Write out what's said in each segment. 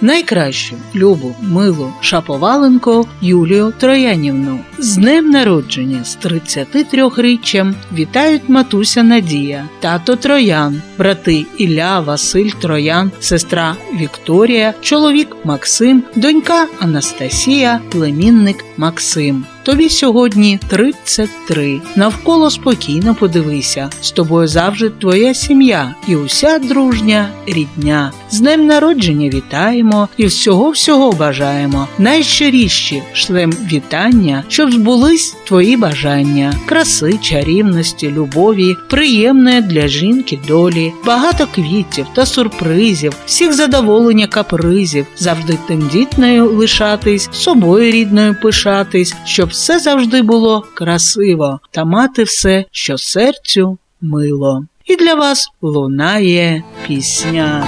найкращу, любу, милу Шаповаленко Юлію Троянівну. З днем народження з 33-річчям вітають матуся Надія, тато Троян, брати Ілля, Василь Троян, сестра Вікторія, чоловік Максим, донька Анастасія, племінник Максим. Тобі сьогодні 33. Навколо спокійно подивися. З тобою завжди твоя сім'я і уся дружня рідня. З днем народження вітаємо і всього всього бажаємо. Найщиріші шлем вітання, щоб збулись твої бажання, краси, чарівності, любові, приємної для жінки долі, багато квітів та сюрпризів, всіх задоволення капризів, завжди тендітною лишатись, собою рідною пишатись, щоб все завжди було красиво та мати все, що серцю мило. І для вас лунає пісня.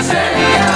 Сьогодні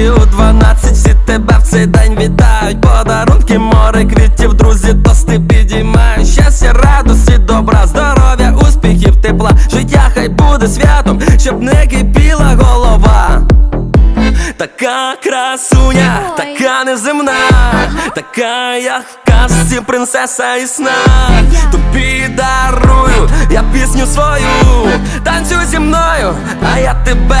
І уночі у 12 всі тебе в цей день вітають. Подарунки, море квітів, друзі, тости підіймають. Щастя, радості, добра, здоров'я, успіхів, тепла. Життя хай буде святом, щоб не кипіла голова. Така красуня, така неземна, така, як в казці принцеса і сна. Тобі дарую я пісню свою, танцюй зі мною, а я тебе